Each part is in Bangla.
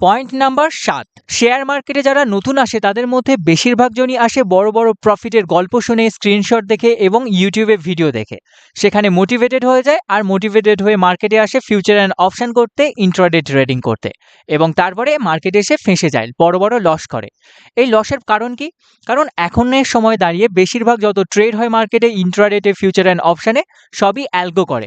পয়েন্ট নাম্বার সাত। শেয়ার মার্কেটে যারা নতুন আসে, তাদের মধ্যে বেশিরভাগ জনই আসে বড় বড় প্রফিটের গল্প শুনে স্ক্রিনশট দেখে এবং ইউটিউবে ভিডিও দেখে। সেখানে মোটিভেটেড হয়ে যায় আর মোটিভেটেড হয়ে মার্কেটে আসে ফিউচার অ্যান্ড অপশান করতে ইন্ট্রাডে ট্রেডিং করতে। এবং তারপরে মার্কেটে এসে ফেঁসে যায়, বড় বড় লস করে। এই লসের কারণ কি? কারণ এখনের সময় দাঁড়িয়ে বেশিরভাগ যত ট্রেড হয় মার্কেটে ইন্ট্রাডেটে ফিউচার অ্যান্ড অপশানে সবই অ্যালগো করে।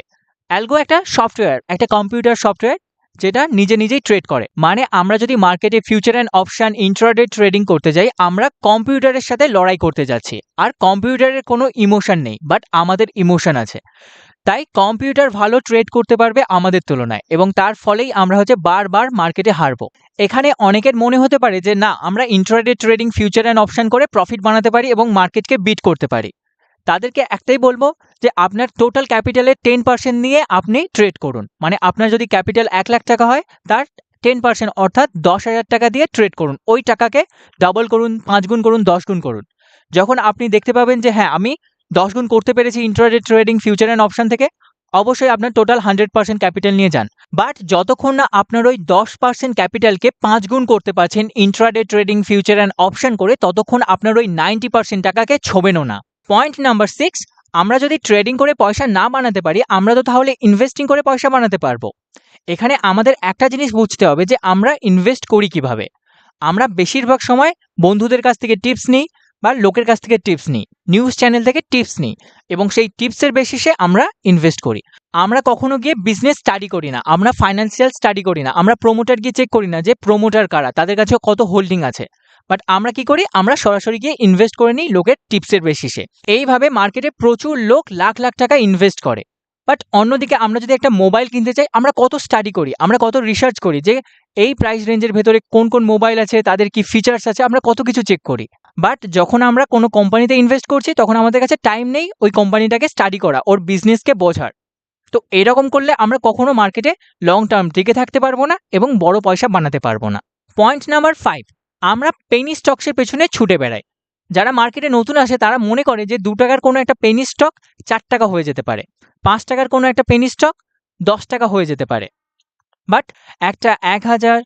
অ্যালগো একটা সফটওয়্যার একটা কম্পিউটার সফটওয়্যার যেটা নিজে নিজেই ট্রেড করে। মানে আমরা যদি মার্কেটে future and option intraday trading করতে যাই, আমরা কম্পিউটারের সাথে লড়াই করতে যাচ্ছি। আর কম্পিউটারের কোনো ইমোশন নেই বাট আমাদের ইমোশন আছে। তাই কম্পিউটার ভালো ট্রেড করতে পারবে আমাদের তুলনায়, এবং তার ফলেই আমরা হচ্ছে বারবার মার্কেটে হারবো। এখানে অনেকের মনে হতে পারে যে, না, আমরা intraday trading future and option করে প্রফিট বানাতে পারি এবং মার্কেটকে বিট করতে পারি। তাদেরকে একটাই বলব যে আপনার টোটাল ক্যাপিটালের টেন পার্সেন্ট নিয়ে আপনি ট্রেড করুন। মানে আপনার যদি ক্যাপিটাল এক লাখ টাকা হয়, তার টেন পার্সেন্ট অর্থাৎ দশ হাজার টাকা দিয়ে ট্রেড করুন। ওই টাকাকে ডাবল করুন, পাঁচ গুণ করুন, দশ গুণ করুন। যখন আপনি দেখতে পাবেন যে হ্যাঁ আমি দশ গুণ করতে পেরেছি intraday trading future and option থেকে, অবশ্যই আপনার টোটাল হান্ড্রেড পার্সেন্ট ক্যাপিটাল নিয়ে যান। বাট যতক্ষণ না আপনার ওই দশ পার্সেন্ট ক্যাপিটালকে পাঁচ গুণ করতে পারছেন intraday trading future and option করে, ততক্ষণ আপনার ওই নাইনটি পার্সেন্ট টাকাকে ছোবেনও না। পয়েন্ট নাম্বার সিক্স আমরা যদি ট্রেডিং করে পয়সা না বানাতে পারি, আমরা তো তাহলে ইনভেস্টিং করে পয়সা বানাতে পারব। এখানে আমাদের একটা জিনিস বুঝতে হবে যে, আমরা ইনভেস্ট করি কীভাবে? আমরা বেশিরভাগ সময় বন্ধুদের কাছ থেকে টিপস নিই বা লোকের কাছ থেকে টিপস নিই নিউজ চ্যানেল থেকে টিপস নিই এবং সেই টিপসের বেসিসে আমরা ইনভেস্ট করি। আমরা কখনো গিয়ে বিজনেস স্টাডি করি না, আমরা ফাইন্যান্সিয়াল স্টাডি করি না, আমরা প্রোমোটার গিয়ে চেক করি না যে প্রোমোটার কারা, তাদের কাছে কত হোল্ডিং আছে। বাট আমরা কি করি, আমরা সরাসরি গিয়ে ইনভেস্ট করে নিই লোকের টিপসের বেসিসে এইভাবে মার্কেটে প্রচুর লোক লাখ লাখ টাকা ইনভেস্ট করে। বাট অন্যদিকে আমরা যদি একটা মোবাইল কিনতে চাই, আমরা কত স্টাডি করি, আমরা কত রিসার্চ করি যে এই প্রাইস রেঞ্জের ভেতরে কোন কোন মোবাইল আছে, তাদের কি ফিচার্স আছে, আমরা কত কিছু চেক করি। বাট যখন আমরা কোনো কোম্পানিতে ইনভেস্ট করছি, তখন আমাদের কাছে টাইম নেই ওই কোম্পানিটাকে স্টাডি করা, ওর বিজনেসকে বোঝার। তো এরকম করলে আমরা কখনো মার্কেটে লং টার্ম টিকে থাকতে পারব না এবং বড় পয়সা বানাতে পারব না। পয়েন্ট নাম্বার ফাইভ আমরা পেনি স্টকসের পেছনে ছুটে বেড়াই। যারা মার্কেটে নতুন আসে তারা মনে করে যে দু টাকার কোনো একটা পেনি স্টক চার টাকা হয়ে যেতে পারে, পাঁচ টাকার কোনো একটা পেনি স্টক দশ টাকা হয়ে যেতে পারে। বাট একটা এক হাজার,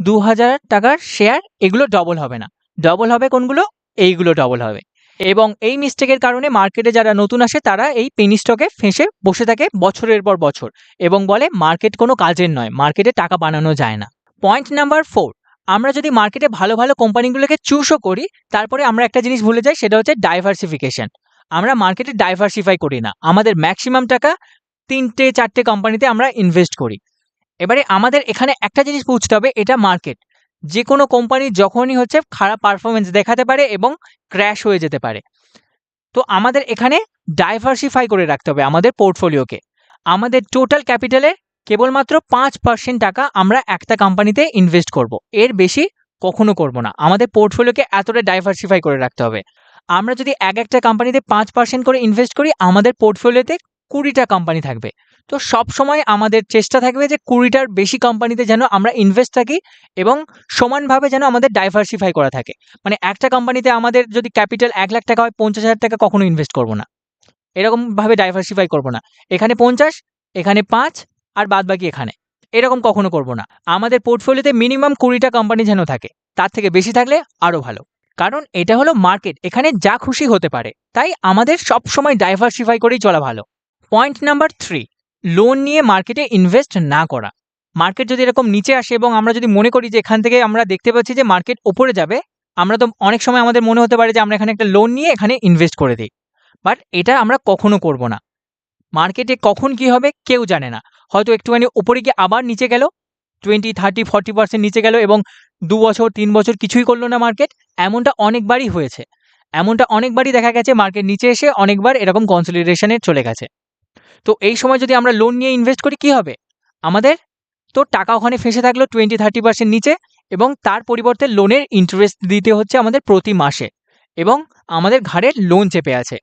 দু হাজার টাকার শেয়ার এগুলো ডবল হবে না। ডবল হবে কোনগুলো? এইগুলো ডবল হবে। এবং এই মিস্টেকের কারণে মার্কেটে যারা নতুন আসে, তারা এই পেনি স্টকে ফেঁসে বসে থাকে বছরের পর বছর এবং বলে মার্কেট কোনো কাজের নয় মার্কেটে টাকা বানানো যায় না। পয়েন্ট নাম্বার ফোর আমরা যদি মার্কেটে ভালো ভালো কোম্পানিগুলোকে চুজও করি, তারপরে আমরা একটা জিনিস ভুলে যাই, সেটা হচ্ছে ডাইভার্সিফিকেশন আমরা মার্কেটে ডাইভার্সিফাই করি না। আমাদের ম্যাক্সিমাম টাকা তিনটে, চারটে কোম্পানিতে আমরা ইনভেস্ট করি। এবারে আমাদের এখানে একটা জিনিস বুঝতে হবে, এটা মার্কেট যে কোনো কোম্পানি যখনই হচ্ছে খারাপ পারফরমেন্স দেখাতে পারে এবং ক্র্যাশ হয়ে যেতে পারে। তো আমাদের এখানে ডাইভার্সিফাই করে রাখতে হবে আমাদের পোর্টফোলিওকে আমাদের টোটাল ক্যাপিটালের কেবলমাত্র পাঁচ পার্সেন্ট টাকা আমরা একটা কোম্পানিতে ইনভেস্ট করব। এর বেশি কখনো করব না। আমাদের পোর্টফোলিওকে এতটা ডাইভার্সিফাই করে রাখতে হবে। আমরা যদি এক একটা কোম্পানিতে পাঁচ পার্সেন্ট করে ইনভেস্ট করি, আমাদের পোর্টফোলিওতে কুড়িটা কোম্পানি থাকবে। তো সব সময় আমাদের চেষ্টা থাকবে যে কুড়িটার বেশি কোম্পানিতে যেন আমরা ইনভেস্ট থাকি এবং সমানভাবে যেন আমাদের ডাইভার্সিফাই করা থাকে। মানে একটা কোম্পানিতে আমাদের যদি ক্যাপিটাল এক লাখ টাকা হয়, পঞ্চাশ হাজার টাকা কখনো ইনভেস্ট করব না। এরকমভাবে ডাইভার্সিফাই করব না। এখানে পঞ্চাশ, এখানে পাঁচ আর বাদ বাকি এখানে। এরকম কখনো করব না। আমাদের পোর্টফোলিওতে মিনিমাম কুড়িটা কোম্পানি যেন থাকে, তার থেকে বেশি থাকলে আরও ভালো। কারণ এটা হলো মার্কেট এখানে যা খুশি হতে পারে। তাই আমাদের সব সময় ডাইভার্সিফাই করেই চলা ভালো। পয়েন্ট নাম্বার থ্রি লোন নিয়ে মার্কেটে ইনভেস্ট না করা। মার্কেট যদি এরকম নিচে আসে এবং আমরা যদি মনে করি যে এখান থেকে আমরা দেখতে পাচ্ছি যে মার্কেট ওপরে যাবে, আমরা তো অনেক সময় আমাদের মনে হতে পারে যে আমরা এখানে একটা লোন নিয়ে এখানে ইনভেস্ট করে দিই। বাট এটা আমরা কখনো করব না। মার্কেটে কখন কি হবে কেউ জানে না। হয়তো একটুখানি উপরে গিয়ে আবার নিচে গেল টোয়েন্টি থার্টি ফর্টি পার্সেন্ট নিচে গেল এবং দু বছর, তিন বছর কিছুই করল না মার্কেট এমনটা অনেকবারই হয়েছে। এমনটা অনেকবারই দেখা গেছে মার্কেট নিচে এসে অনেকবার এরকম কনসলিডেশনে চলে গেছে। তো এই সময় যদি আমরা লোন নিয়ে ইনভেস্ট করি, কি হবে? আমাদের তো টাকা ওখানে ফেসে থাকল টোয়েন্টি থার্টি পার্সেন্ট নিচে এবং তার পরিবর্তে লোনের ইন্টারেস্ট দিতে হচ্ছে আমাদের প্রতি মাসে এবং আমাদের ঘাড়ে লোন চেপে আছে।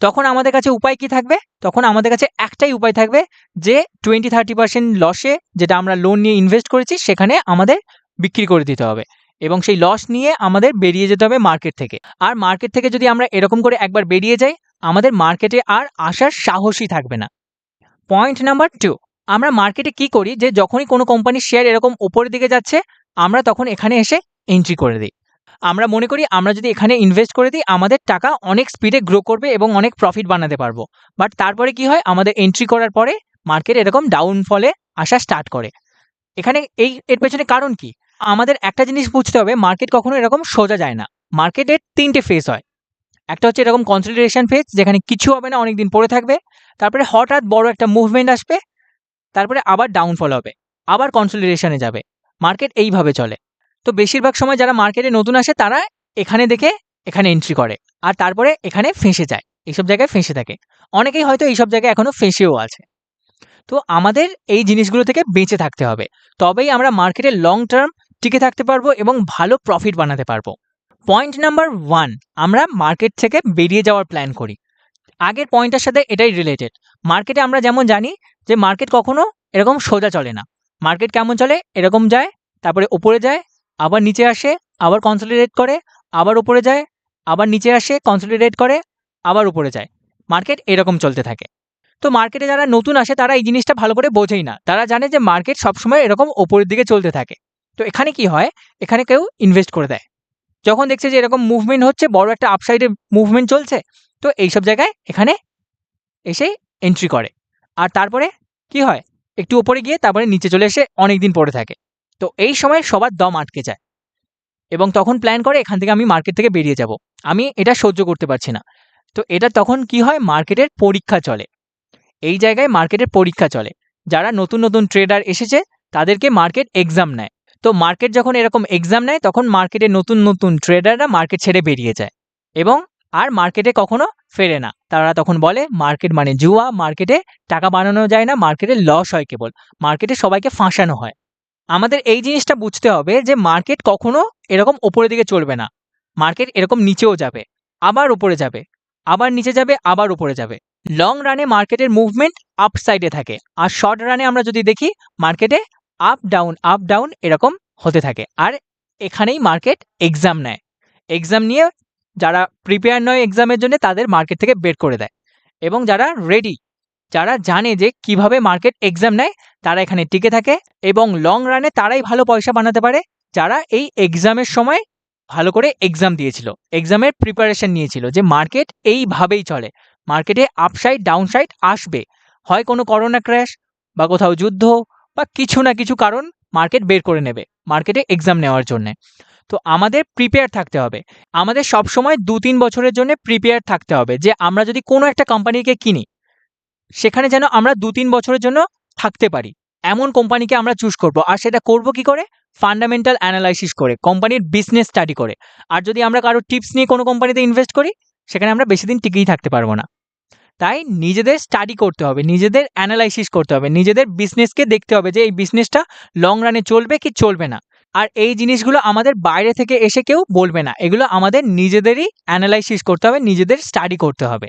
তখন আমাদের কাছে উপায় কি থাকবে? তখন আমাদের কাছে একটাই উপায় থাকবে যে টোয়েন্টি থার্টি পার্সেন্ট লসে যেটা আমরা লোন নিয়ে ইনভেস্ট করেছি সেখানে আমাদের বিক্রি করে দিতে হবে এবং সেই লস নিয়ে আমাদের বেরিয়ে যেতে হবে মার্কেট থেকে। আর মার্কেট থেকে যদি আমরা এরকম করে একবার বেরিয়ে যাই আমাদের মার্কেটে আর আসার সাহসই থাকবে না। পয়েন্ট নাম্বার টু আমরা মার্কেটে কি করি যে যখনই কোনো কোম্পানির শেয়ার এরকম ওপরের দিকে যাচ্ছে, আমরা তখন এখানে এসে এন্ট্রি করে দিই। আমরা মনে করি আমরা যদি এখানে ইনভেস্ট করে দিই, আমাদের টাকা অনেক স্পিডে গ্রো করবে এবং অনেক প্রফিট বানাতে পারব। বাট তারপরে কি হয়? আমাদের এন্ট্রি করার পরে মার্কেট এরকম ডাউনফলে আসা স্টার্ট করে। এখানে এই, এর পেছনে কারণ কি? আমাদের একটা জিনিস বুঝতে হবে মার্কেট কখনো এরকম সোজা যায় না। মার্কেটের তিনটে ফেজ হয়। একটা হচ্ছে এরকম কনসলিডেশন ফেজ যেখানে কিছু হবে না, অনেকদিন পড়ে থাকবে। তারপরে হঠাৎ বড় একটা মুভমেন্ট আসবে, তারপরে আবার ডাউনফল হবে, আবার কনসলিডেশনে যাবে। মার্কেট এইভাবে চলে। তো বেশিরভাগ সময় যারা মার্কেটে নতুন আসে, তারা এখানে দেখে, এখানে এন্ট্রি করে, আর তারপরে এখানে ফেঁসে যায়, এইসব জায়গায় ফেঁসে থাকে। অনেকেই হয়তো এইসব জায়গায় এখনও ফেঁসেও আছে। তো আমাদের এই জিনিসগুলো থেকে বেঁচে থাকতে হবে। তবেই আমরা মার্কেটে লং টার্ম টিকে থাকতে পারব এবং ভালো প্রফিট বানাতে পারব। পয়েন্ট নাম্বার ওয়ান আমরা মার্কেট থেকে বেরিয়ে যাওয়ার প্ল্যান করি। আগের পয়েন্টের সাথে এটাই রিলেটেড মার্কেটে আমরা যেমন জানি যে মার্কেট কখনো এরকম সোজা চলে না। মার্কেট কেমন চলে? এরকম যায়, তারপরে উপরে যায়, আবার নিচে আসে, আবার কনসলিডেট করে, আবার উপরে যায়, আবার নিচে আসে কনসলিডেট করে, আবার উপরে যায়। মার্কেট এরকম চলতে থাকে। তো মার্কেটে যারা নতুন আসে, তারা এই জিনিসটা ভালো করে বোঝেই না। তারা জানে যে মার্কেট সবসময় এরকম ওপরের দিকে চলতে থাকে। তো এখানে কি হয়? এখানে কেউ ইনভেস্ট করে দেয়। যখন দেখছে যে এরকম মুভমেন্ট হচ্ছে, বড় একটা আপসাইডে মুভমেন্ট চলছে, তো এইসব জায়গায় এখানে এসে এন্ট্রি করে। আর তারপরে কি হয়? একটু ওপরে গিয়ে তারপরে নিচে চলে এসে অনেক দিন পড়ে থাকে। তো এই সময় সবার দম আটকে যায়। এবং তখন প্ল্যান করে এখান থেকে আমি মার্কেট থেকে বেরিয়ে যাব। আমি এটা সহ্য করতে পারছি না। তো এটা তখন কি হয়? মার্কেটের পরীক্ষা চলে। এই জায়গায় মার্কেটের পরীক্ষা চলে। যারা নতুন নতুন ট্রেডার এসেছে, তাদেরকে মার্কেট এক্সাম নেয়। তো মার্কেট যখন এরকম এক্সাম নেয়, তখন মার্কেটে নতুন নতুন ট্রেডাররা মার্কেট ছেড়ে বেরিয়ে যায়। এবং আর মার্কেটে কখনো ফেরে না। তারা তখন বলে মার্কেট মানে জুয়া মার্কেটে টাকা বানানো যায় না মার্কেটে লস হয় কেবল। মার্কেটে সবাইকে ফাঁসানো হয়। আমাদের এই জিনিসটা বুঝতে হবে যে মার্কেট কখনো এরকম ওপরের দিকে চলবে না। মার্কেট এরকম নিচেও যাবে, আবার উপরে যাবে, আবার নিচে যাবে, আবার উপরে যাবে। লং রানে মার্কেটের মুভমেন্ট আপ সাইডে থাকে। আর শর্ট রানে আমরা যদি দেখি মার্কেটে আপ ডাউন আপ ডাউন এরকম হতে থাকে। আর এখানেই মার্কেট এক্সাম নেয়। এক্সাম নিয়ে যারা প্রিপেয়ার নয় এক্সামের জন্য তাদের মার্কেট থেকে বের করে দেয়। এবং যারা রেডি যারা জানে যে কীভাবে মার্কেট এক্সাম নেয়, তারা এখানে টিকে থাকে এবং লং রানে তারাই ভালো পয়সা বানাতে পারে যারা এই এক্সামের সময় ভালো করে এক্সাম দিয়েছিল। এক্সামের প্রিপারেশন নিয়েছিল যে মার্কেট এইভাবেই চলে। মার্কেটে আপসাইড ডাউনসাইড আসবে। হয় কোনো করোনা ক্র্যাশ বা কোথাও যুদ্ধ বা কিছু না কিছু কারণ মার্কেট বের করে নেবে মার্কেটে এক্সাম নেওয়ার জন্যে। তো আমাদের প্রিপেয়ার থাকতে হবে। আমাদের সব সময় দু তিন বছরের জন্য প্রিপেয়ার থাকতে হবে যে আমরা যদি কোনো একটা কোম্পানিকে কিনি, সেখানে যেন আমরা দু তিন বছরের জন্য থাকতে পারি। এমন কোম্পানিকে আমরা চুজ করব। আর সেটা করব কি করে? ফান্ডামেন্টাল অ্যানালাইসিস করে কোম্পানির বিজনেস স্টাডি করে। আর যদি আমরা কারও টিপস নিয়ে কোনো কোম্পানিতে ইনভেস্ট করি, সেখানে আমরা বেশি দিন টিকেই থাকতে পারব না। তাই নিজেদের স্টাডি করতে হবে, নিজেদের অ্যানালাইসিস করতে হবে, নিজেদের বিজনেসকে দেখতে হবে যে এই বিজনেসটা লং রানে চলবে কি চলবে না। আর এই জিনিসগুলো আমাদের বাইরে থেকে এসে কেউ বলবে না, এগুলো আমাদের নিজেদেরই অ্যানালাইসিস করতে হবে, নিজেদের স্টাডি করতে হবে।